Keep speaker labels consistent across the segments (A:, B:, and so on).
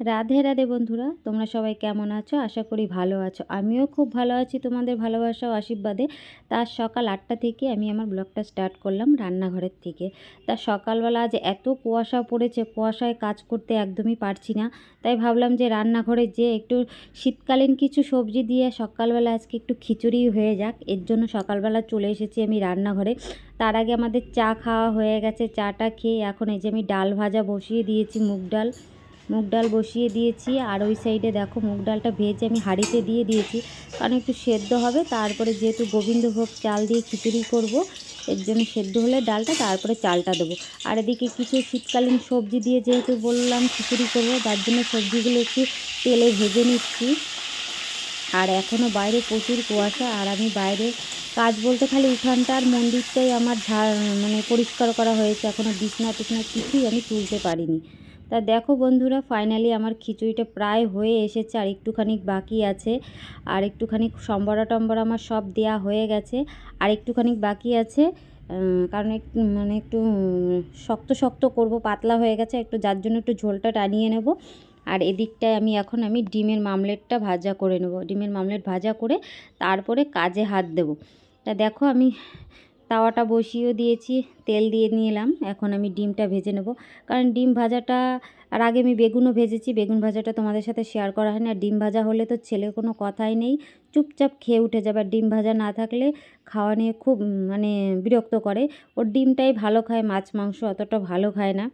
A: রাধে রাধে বন্ধুরা, তোমরা সবাই কেমন আছো? আশা করি ভালো আছো। আমিও খুব ভালো আছি, তোমাদের ভালোবাসা ও আশীর্বাদে। তার সকাল আটটা থেকে আমি আমার ব্লগটা স্টার্ট করলাম রান্নাঘরের থেকে। তা সকালবেলা আজ এত কুয়াশা পড়েছে, কুয়াশায় কাজ করতে একদমই পারছি না। তাই ভাবলাম যে রান্নাঘরে যে একটু শীতকালীন কিছু সবজি দিয়ে সকালবেলা আজকে একটু খিচুড়ি হয়ে যাক, এর জন্য সকালবেলা চলে এসেছি আমি রান্নাঘরে। তার আগে আমাদের চা খাওয়া হয়ে গেছে, চাটা খেয়ে এখন এই যে আমি ডাল ভাজা বসিয়ে দিয়েছি, মুগ ডাল। মুগ ডাল বসিয়ে দিয়েছি। আর ওই সাইডে দেখো মুগ ডালটা ভেজে আমি হাঁড়িতে দিয়ে দিয়েছি। কারণ একটু সেদ্ধ হবে, তারপরে যেহেতু গোবিন্দভোগ চাল দিয়ে খিচুড়ি করব, এর জন্য সেদ্ধ হলে ডালটা, তারপরে চালটা দেবো। আর এদিকে কিছু শীতকালীন সবজি দিয়ে যেহেতু বললাম খিচুড়ি করব, তার জন্য সবজিগুলো একটু তেলে ভেজে নিচ্ছি। আর এখনও বাইরে প্রচুর কুয়াশা, আর আমি বাইরে কাজ বলতে খালি উঠানটা আর মন্দিরটাই আমার ঝাড় মানে পরিষ্কার করা হয়েছে। এখনও বিছনা টিছনা কিছুই আমি তুলতে পারিনি। তা দেখো বন্ধুরা ফাইনালি আমার খিচুড়িটা প্রায় হয়ে এসেছে আর একটুখানি বাকি আছে। আর একটুখানি সম্বরা টম্বরা আমার সব দেয়া হয়ে গেছে। আর একটুখানি বাকি আছে কারণ একটু মানে একটু শক্ত শক্ত করব, পাতলা হয়ে গেছে, একটু যার জন্য একটু ঝোলটা টানিয়ে নেব। আর এদিকটায় আমি এখন আমি ডিমের মামলেটটা ভাজা করে নেব। ডিমের মামলেট ভাজা করে তারপরে কাজে হাত দেব। তা দেখো আমি তাওয়াটা বসিয়েও দিয়েছি, তেল দিয়ে নিলাম। এখন আমি ডিমটা ভেজে নেব। কারণ ডিম ভাজাটা, আর আগে আমি বেগুনও ভেজেছি, বেগুন ভাজাটা তোমাদের সাথে শেয়ার করা হয় না ডিম ভাজা হলে তো ছেলে কোনো কথাই নেই। চুপচাপ খেয়ে উঠে যাবে। আর ডিম ভাজা না থাকলে খাওয়া নিয়ে খুব মানে বিরক্ত করে। ওর ডিমটাই ভালো খায়, মাছ মাংস অতটা ভালো খায় না।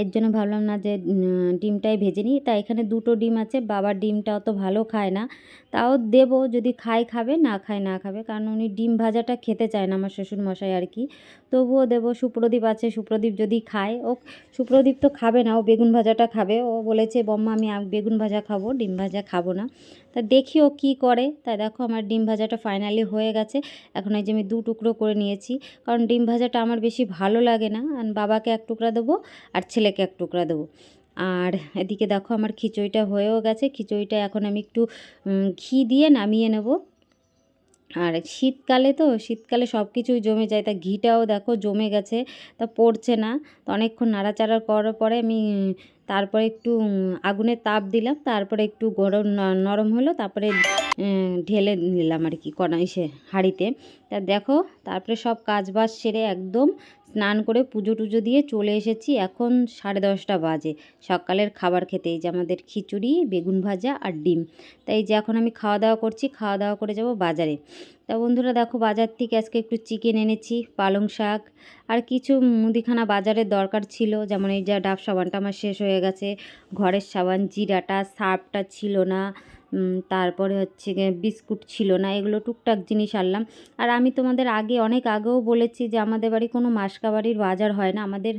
A: এর জন্য ভাবলাম না যে ডিমটাই ভেজে নিই। তা এখানে দুটো ডিম আছে বাবার ডিমটা অত ভালো খায় না। তাও দেব যদি খায় খাবে, না খায় না খাবে, কারণ উনি ডিম ভাজাটা খেতে চায় না আমার শ্বশুর মশাই আর কি। তবুও দেব সুপ্রদীপ আছে, সুপ্রদীপ যদি খায়, ও সুপ্রদীপ তো খাবে না, ও বেগুন ভাজাটা খাবে। ও বলেছে, বম্মা, আমি বেগুন ভাজা খাব, ডিম ভাজা খাব না। তা দেখি ও কী করে। তা দেখো আমার ডিম ভাজাটা ফাইনালি হয়ে গেছে। এখন এই যে আমি দু টুকরো করে নিয়েছি। কারণ ডিম ভাজাটা আমার বেশি ভালো লাগে না। আর বাবাকে এক টুকরা দেবো আর ছেলেকে এক টুকরা দেবো। আর এদিকে দেখো আমার খিচুড়িটা হয়েও গেছে। খিচুড়িটা এখন আমি একটু ঘি দিয়ে নামিয়ে নেব। আর শীতকালে তো, শীতকালে সব কিছুই জমে যায়। তা ঘিটাও দেখো জমে গেছে। তা পড়ছে না। তো অনেকক্ষণ নাড়াচাড়া করার পরে আমি তারপরে একটু আগুনে তাপ দিলাম, তারপরে একটু গরম নরম হলো, তারপরে ঢেলে নিলাম আর কি কড়া ইসে হাঁড়িতে। তা দেখো, তারপরে সব কাজ বাজ সেরে একদম স্নান করে পুজো টুজো দিয়ে চলে এসেছি এখন সাড়ে দশটা বাজে। সকালের খাবার খেতে, এই যে আমাদের খিচুড়ি, বেগুন ভাজা আর ডিম। তাই যে এখন আমি খাওয়া দাওয়া করছি খাওয়া দাওয়া করে যাব বাজারে। তা বন্ধুরা দেখো বাজার থেকে আজকে একটু চিকেন এনেছি, পালং শাক আর কিছু মুদিখানা বাজারের দরকার ছিল। যেমন এই যা ডাব সাবানটা আমার শেষ হয়ে গেছে, ঘরের সাবান, জিরাটা, সার্ফটা ছিল না তারপরে হচ্ছে বিস্কুট ছিল না, এগুলো টুকটাক জিনিস আনলাম। আর আমি তোমাদের আগে অনেক আগেও বলেছি যে আমাদের বাড়ি কোনো মাসকাবাড়ির বাজার হয় না। আমাদের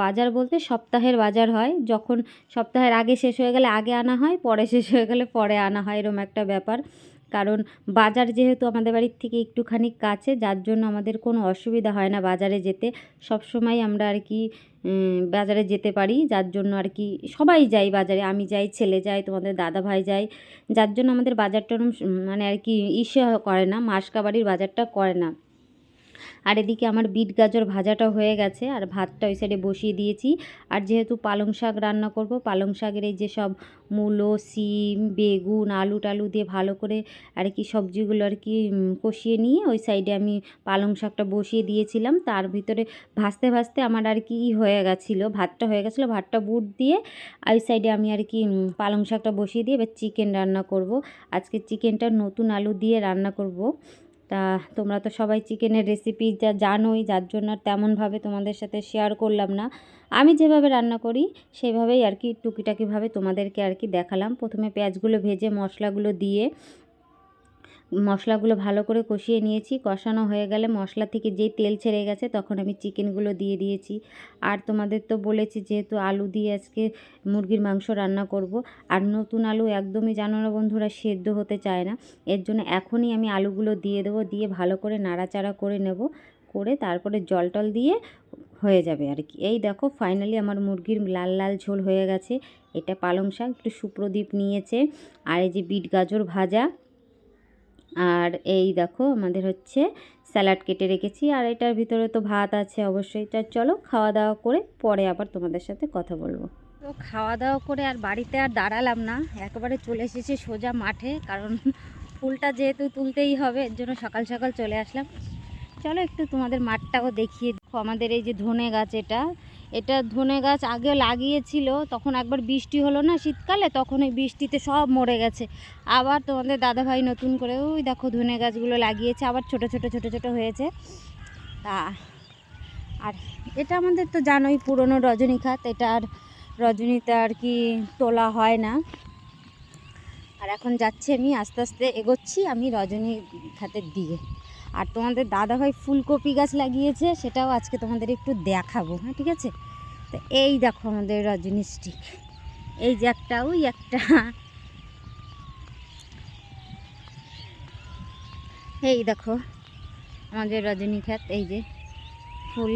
A: বাজার বলতে সপ্তাহের বাজার হয়, যখন সপ্তাহের আগে শেষ হয়ে গেলে আগে আনা হয়, পরে শেষ হয়ে গেলে পরে আনা হয়, এরম একটা ব্যাপার। কারণ বাজার যেহেতু আমাদের বাড়ির থেকে একটুখানি কাছে, যার জন্য আমাদের কোনো অসুবিধা হয় না বাজারে যেতে। সব সময় আমরা আর কি বাজারে যেতে পারি, যার জন্য আর কি সবাই যাই বাজারে। আমি যাই, ছেলে যাই তোমাদের দাদা ভাই যাই যার জন্য আমাদের বাজারটা মানে আর কি ইসে করে না মাসকাবাড়ির বাজারটা করে না। আর এদিকে আমার বিট গাজর ভাজাটা হয়ে গেছে, আর ভাতটা ওই সাইডে বসিয়ে দিয়েছি। আর যেহেতু পালং শাক রান্না করব, পালং শাকের এই যে সব মূলো, সিম, বেগুন, আলু টালু দিয়ে ভালো করে আর কি সবজিগুলো আর কি কষিয়ে নিয়ে ওই সাইডে আমি পালং শাকটা বসিয়ে দিয়েছিলাম। তার ভিতরে ভাজতে ভাজতে আমার আর কি হয়ে গেছিল, ভাতটা হয়ে গেছিল, ভাতটা বুট দিয়ে ওই সাইডে আমি আর কি পালং শাকটা বসিয়ে দিয়ে এবার চিকেন রান্না করব। আজকে চিকেনটা নতুন আলু দিয়ে রান্না করব। তা তোমরা তো সবাই চিকেনের রেসিপি যা জানোই, যার জন্য তেমনভাবে তোমাদের সাথে শেয়ার করলাম না। আমি যেভাবে রান্না করি, সেভাবেই আর কি টুকিটাকিভাবে তোমাদেরকে আর কি দেখালাম। প্রথমে পেঁয়াজগুলো ভেজে মশলাগুলো দিয়ে মশলাগুলো ভালো করে কষিয়ে নিয়েছি। কষানো হয়ে গেলে মশলা থেকে যেই তেল ছেড়ে গেছে তখন আমি চিকেনগুলো দিয়ে দিয়েছি। আর তোমাদের তো বলেছি যেহেতু আলু দিয়ে আজকে মুরগির মাংস রান্না করব, আর নতুন আলু একদমই জানো না বন্ধুরা সেদ্ধ হতে চায় না। এর জন্য এখনই আমি আলুগুলো দিয়ে দেবো, দিয়ে ভালো করে নাড়াচাড়া করে নেব, করে তারপরে জল টল দিয়ে হয়ে যাবে আর কি। এই দেখো ফাইনালি আমার মুরগির লাল লাল ঝোল হয়ে গেছে। এটা পালং শাক, একটু সুপ্রদীপ নিয়েছে। আর এই যে বিট গাজর ভাজা আর এই দেখো আমাদের হচ্ছে স্যালাড কেটে রেখেছি, আর এটার ভিতরে তো ভাত আছে অবশ্যই। তা চলো খাওয়া দাওয়া করে পরে আবার তোমাদের সাথে কথা বলব। তো খাওয়া দাওয়া করে আর বাড়িতে আর দাঁড়ালাম না, একেবারে চলে এসেছি সোজা মাঠে, কারণ ফুলটা যেহেতু তুলতেই হবে, এর জন্য সকাল সকাল চলে আসলাম। চলো একটু তোমাদের মাঠটাও দেখিয়ে দেখো আমাদের এই যে ধনে গাছ এটা এটা ধনে গাছ আগে লাগিয়েছিল, তখন একবার বৃষ্টি হলো না শীতকালে, তখন ওই বৃষ্টিতে সব মরে গেছে। আবার তোমাদের দাদাভাই নতুন করে, ওই দেখো ধনে গাছগুলো লাগিয়েছে, আবার ছোট ছোট ছোট ছোট হয়েছে। তা, আর এটা আমাদের তো জানোই পুরনো রজনীখাত এটা আর রজনীতে আর কি তোলা হয় না। আর এখন যাচ্ছি আমি, আস্তে আস্তে এগোচ্ছি আমি রজনী খাতের দিকে। আর তোমাদের দাদাভাই ফুলকপি গাছ লাগিয়েছে, সেটাও আজকে তোমাদের একটু দেখাবো হ্যাঁ ঠিক আছে? তো এই দেখো আমাদের রজনী স্টিক। এই যে একটা, ওই একটা। এই দেখো, আমাদের রজনীখাত এই যে ফুল,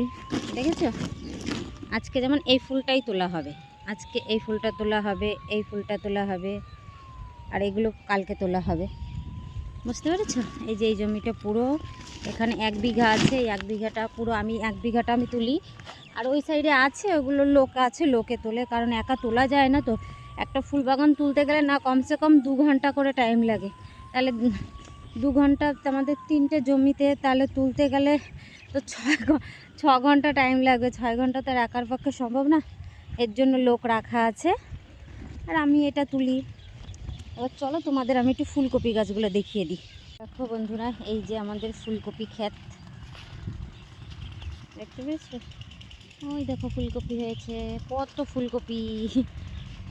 A: দেখেছ? আজকে যেমন এই ফুলটাই তোলা হবে। আজকে এই ফুলটা তোলা হবে, এই ফুলটা তোলা হবে, আর এগুলো কালকে তোলা হবে। বুঝতে পেরেছ? এই যে এই জমিটা পুরো, এখানে এক বিঘা আছে এক বিঘাটা পুরো আমি, এক বিঘাটা আমি তুলি। আর ওই সাইডে আছে, ওগুলো লোক আছে, লোকে তোলে, কারণ একা তোলা যায় না তো। একটা ফুল বাগান তুলতে গেলে না, কমসে কম দু ঘণ্টা করে টাইম লাগে। তাহলে দু ঘণ্টা আমাদের তিনটে জমিতে তাহলে তুলতে গেলে তো ছয় ছ ঘণ্টা টাইম লাগবে ছয় ঘণ্টা তো একার পক্ষে সম্ভব না। এর জন্য লোক রাখা আছে। আর আমি এটা তুলি। এবার চলো তোমাদের আমি একটু ফুলকপি গাছগুলো দেখিয়ে দিই। দেখো বন্ধুরা, এই যে আমাদের ফুলকপি ক্ষেত। দেখতে পেয়েছ? ওই দেখো ফুলকপি হয়েছে, কত ফুলকপি।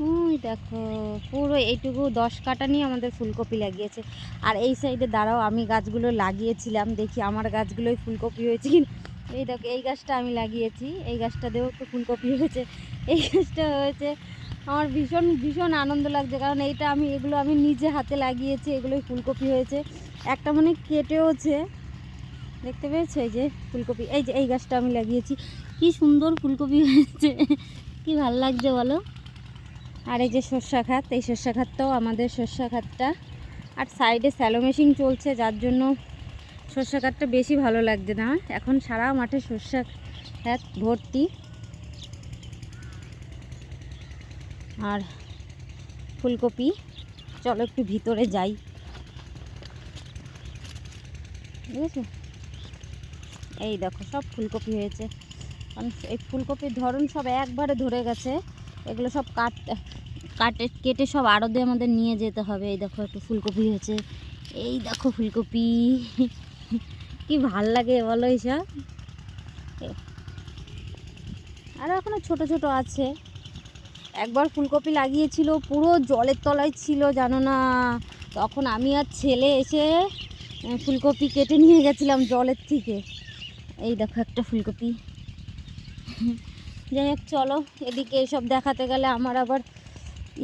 A: ওই দেখো, পুরো এইটুকু দশ কাটা নিয়ে আমাদের ফুলকপি লাগিয়েছে। আর এই সাইডে দাঁড়াও, আমি গাছগুলো লাগিয়েছিলাম, দেখি আমার গাছগুলোই ফুলকপি হয়েছে এই দেখো, এই গাছটা আমি লাগিয়েছি, এই গাছটা গাছটাতেও তো ফুলকপি হয়েছে। এই গাছটা হয়েছে আমার ভীষণ ভীষণ আনন্দ লাগছে। কারণ এইটা আমি, এগুলো আমি নিজে হাতে লাগিয়েছি, এগুলোই ফুলকপি হয়েছে। একটা মানে কেটেওছে। দেখতে পেয়েছ? এই যে ফুলকপি, এই যে এই গাছটা আমি লাগিয়েছি। কি সুন্দর ফুলকপি হয়েছে। কি ভালো লাগছে বলো? আর এই যে সর্ষা খাত, এই সর্ষা খাতটাও আমাদের সর্ষা খাতটা। আর সাইডে স্যালো মেশিন চলছে, যার জন্য সর্ষা খাতটা বেশি ভালো লাগছে না। এখন সারা মাঠে সর্ষা খাত ভর্তি। আর ফুলকপি। চলো একটু ভিতরে যাই। বুঝেছ? এই দেখো, সব ফুলকপি হয়েছে। কারণ এই ফুলকপির ধরন সব একবারে ধরে গেছে। এগুলো সব কাট, কাটে, কেটে সব আড়তে আমাদের নিয়ে যেতে হবে। এই দেখো, একটু ফুলকপি হয়েছে। এই দেখো ফুলকপি। কি ভালো লাগে বলো এইসব আরও এখনও ছোট ছোট আছে। একবার ফুলকপি লাগিয়েছিল, পুরো জলের তলায় ছিল, জানো না। তখন আমি আর ছেলে এসে ফুলকপি কেটে নিয়ে গেছিলাম জলের থেকে। এই দেখো একটা ফুলকপি। যাই হোক, চলো, এদিকে এসব দেখাতে গেলে আমার আবার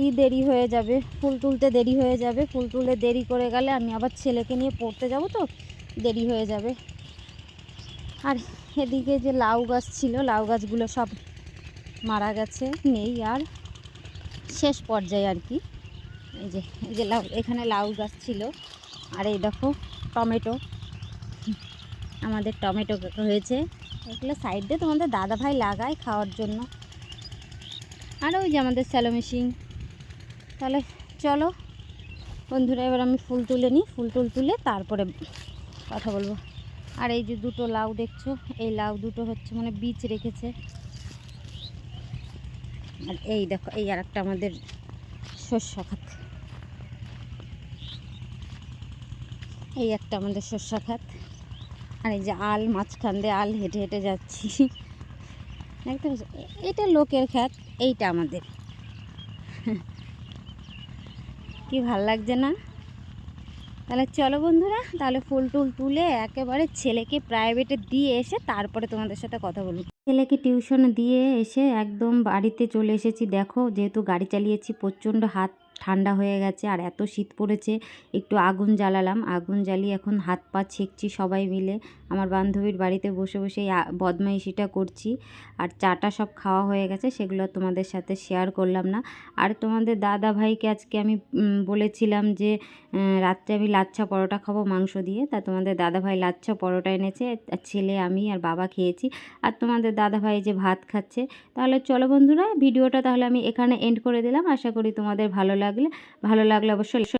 A: ই দেরি হয়ে যাবে। ফুল তুলতে দেরি হয়ে যাবে। ফুল তুলে দেরি করে গেলে আমি আবার ছেলেকে নিয়ে পড়তে যাব তো, দেরি হয়ে যাবে। আর এদিকে যে লাউ গাছ ছিল, লাউ গাছগুলো সব মারা গেছে, নেই আর শেষ পর্যায়ে আর কি। এই যে এই যে লাউ, এখানে লাউ গাছ ছিল। আর এই দেখো, টমেটো। আমাদের টমেটো হয়েছে। এগুলো সাইড দিয়ে তোমাদের দাদা ভাই লাগায় খাওয়ার জন্য। আর ওই যে আমাদের স্যালো মেশিন। তাহলে চলো, বন্ধুরা, এবার আমি ফুল তুলে নিই। ফুল টুল তুলে তারপরে কথা বলব। আর এই যে দুটো লাউ দেখছ, এই লাউ দুটো হচ্ছে মানে বীজ রেখেছে। আর এই দেখো, এই আর একটা আমাদের শস্য খাত। এই একটা আমাদের শস্য খাত। আর এই যে আল, মাঝখান দিয়ে আল হেঁটে হেঁটে যাচ্ছি। দেখতে পাচ্ছ? এ- এটা লোকের খাত, এইটা আমাদের। কি ভালো লাগছে না? তাহলে চলো বন্ধুরা, তাহলে ফুল টুল তুলে একেবারে ছেলেকে প্রাইভেটে দিয়ে এসে তারপরে তোমাদের সাথে কথা বলব। ছেলেকে টিউশন দিয়ে এসে একদম বাড়িতে চলে এসেছি। দেখো যেহেতু গাড়ি চালিয়েছি প্রচণ্ড হাত ঠান্ডা হয়ে গেছে আর এত শীত পড়েছে, একটু আগুন জ্বালালাম। আগুন জ্বালিয়ে এখন হাত পা ছেঁকছি সবাই মিলে। আমার বান্ধবীর বাড়িতে বসে বসে বদমাইশিটা করছি। আর চাটা সব খাওয়া হয়ে গেছে, সেগুলো তোমাদের সাথে শেয়ার করলাম না। আর তোমাদের দাদা ভাইকে আজকে আমি বলেছিলাম যে রাত্রে আমি লাচ্ছা পরোটা খাব মাংস দিয়ে। তা তোমাদের দাদা ভাই লাচ্ছা পরোটা এনেছে ছেলে আমি আর বাবা খেয়েছি। আর তোমাদের দাদা ভাই যে ভাত খাচ্ছে, তাহলে চলো বন্ধুরা, ভিডিওটা তাহলে আমি এখানে এন্ড করে দিলাম। আশা করি তোমাদের ভালো লাগলে ভালো লাগলে অবশ্যই